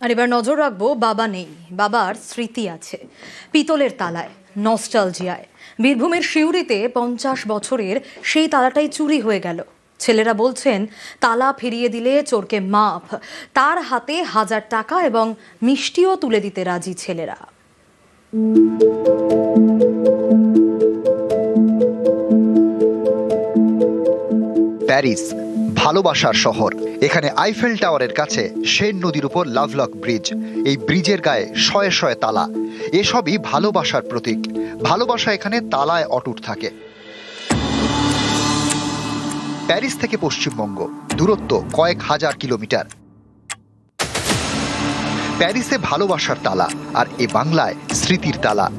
আর এবার নজর রাখব বাবা নেই, বাবার স্মৃতি আছে। পিতলের তালায়, নস্টালজিয়ায়। বীরভূমের শিউরিতে পঞ্চাশ বছরের সেই তালাটাই চুরি হয়ে গেল। ছেলেরা বলছেন, তালা ফিরিয়ে দিলে চোরকে মাপ তার হাতে হাজার টাকা এবং মিষ্টিও তুলে দিতে রাজি ছেলেরা। প্যারিস, ভালোবাসার শহর। এখানে আইফেল টাওয়ারের কাছে সেন নদীর উপর লাভলক ব্রিজ এই ব্রিজের গায়ে শয়ে শয়ে তালা। এসবই ভালোবাসার প্রতীক। ভালোবাসা এখানে তালায় অটুট থাকে। প্যারিস থেকে পশ্চিমবঙ্গ। দূরত্ব কয়েক হাজার কিলোমিটার। প্যারিসে ভালোবাসার তালা আর এ বাংলায় স্মৃতির তালা।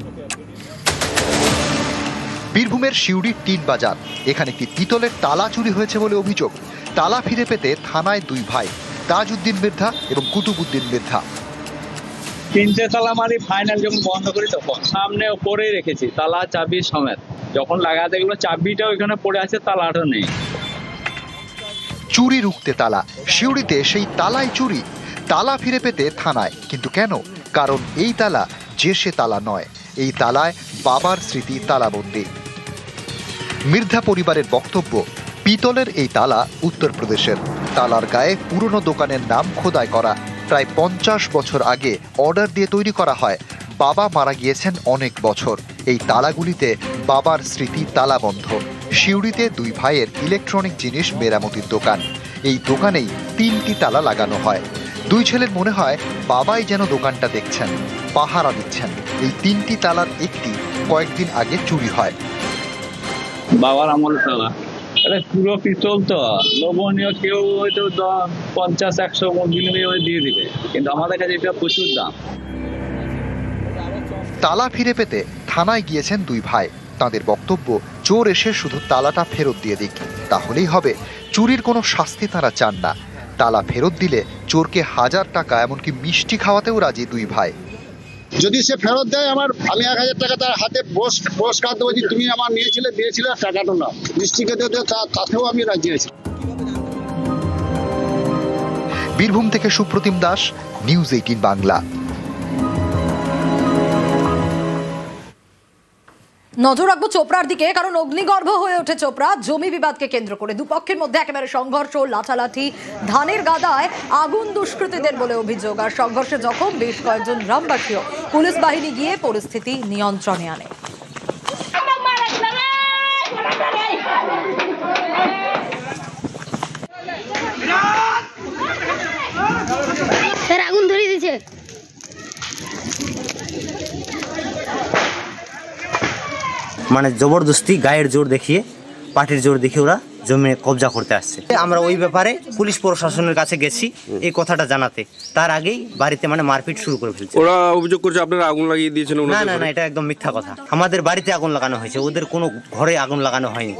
বীরভূমের শিউড়ির টিন বাজার। এখানে একটি পিতলের তালা চুরি হয়েছে বলে অভিযোগ। তালা ফিরে পেতে থানায় দুই ভাই তাজউদ্দিন মৃদ্ধা এবং কুতুবুদ্দিন মৃদ্ধা তিনটে তালা মারি ফাইনাল যখন বন্ধ করি তখন সামনে পরে রেখেছি তালা চাবি সমেত। যখন লাগাতে গেলো চাবিটা ওইখানে পড়ে আছে তালাটা নেই। চুরি রুখতে তালা শিউড়িতে সেই তালাই চুরি তালা ফিরে পেতে থানায়। কিন্তু কেন? কারণ এই তালা যে সে তালা নয় এই তালায় বাবার স্মৃতি তালাবন্দি। মির্ধা পরিবারের বক্তব্য পিতলের এই তালা উত্তরপ্রদেশের তালার গায়ে পুরনো দোকানের নাম খোদাই করা। প্রায় পঞ্চাশ বছর আগে অর্ডার দিয়ে তৈরি করা হয়। বাবা মারা গিয়েছেন অনেক বছর। এই তালাগুলিতে বাবার স্মৃতি তালাবন্ধ। শিউড়িতে দুই ভাইয়ের ইলেকট্রনিক জিনিস মেরামতির দোকান। এই দোকানেই তিনটি তালা লাগানো হয়। দুই ছেলের মনে হয়, বাবাই যেন দোকানটা দেখছেন, পাহারা দিচ্ছেন। এই তিনটি তালার একটি কয়েকদিন আগে চুরি হয়। বাবার আমল তালা। পুরো তো। কেউ হয়তো পঞ্চাশ, একশো বিনিময়ে দিয়ে দিবে। কিন্তু আমাদের কাছে এটা প্রচুর দাম। তালা ফিরে পেতে থানায় গিয়েছেন দুই ভাই। তাদের বক্তব্য, চোর এসে শুধু তালাটা ফেরত দিয়ে দিক, তাহলেই হবে। চুরির কোনো শাস্তি তারা চান না। তালা ফেরত দিলে চোরকে হাজার টাকা, এমনকি মিষ্টি খাওয়াতেও রাজি দুই ভাই। যদি সে ফেরত দেয় আমার আমি এক হাজার টাকা তার হাতে পোস্ট পুরস্কার দেবো যে তুমি আমার নিয়েছিলে দিয়েছিলে টাকাটা না মিষ্টি খেতে দিতে তাতেও আমি রাজি আছি। বীরভূম থেকে সুপ্রতিম দাস নিউজ এইটিন বাংলা। নজর রাখব চোপড়ার দিকে কারণ অগ্নিগর্ভ হয়ে ওঠে চোপড়া। জমি বিবাদকে কেন্দ্র করে দুপক্ষের মধ্যে একেবারে সংঘর্ষ লাঠালাঠি ধানের গাদায় আগুন দুষ্কৃতীদের বলে অভিযোগ। আর সংঘর্ষে জখম বেশ কয়েকজন গ্রামবাসীও। পুলিশ বাহিনী গিয়ে পরিস্থিতি নিয়ন্ত্রণে আনে। স্যার আগুন ধরে দিয়েছে। মানে জবরদস্তি গায়ের জোর দেখিয়ে পার্টির জোর দেখিয়ে ওরা জমি কবজা করতে আসছে। আমরা ওই ব্যাপারে পুলিশ প্রশাসনের কাছে গেছি এই কথাটা জানাতে। তার আগেই বাড়িতে মানে মারপিট শুরু করে ফেলছে। ওরা অভিযোগ করছে আপনারা আগুন লাগিয়ে দিয়েছেন না না না এটা একদম মিথ্যা কথা। আমাদের বাড়িতে আগুন লাগানো হয়েছে ওদের কোনো ঘরে আগুন লাগানো হয়নি।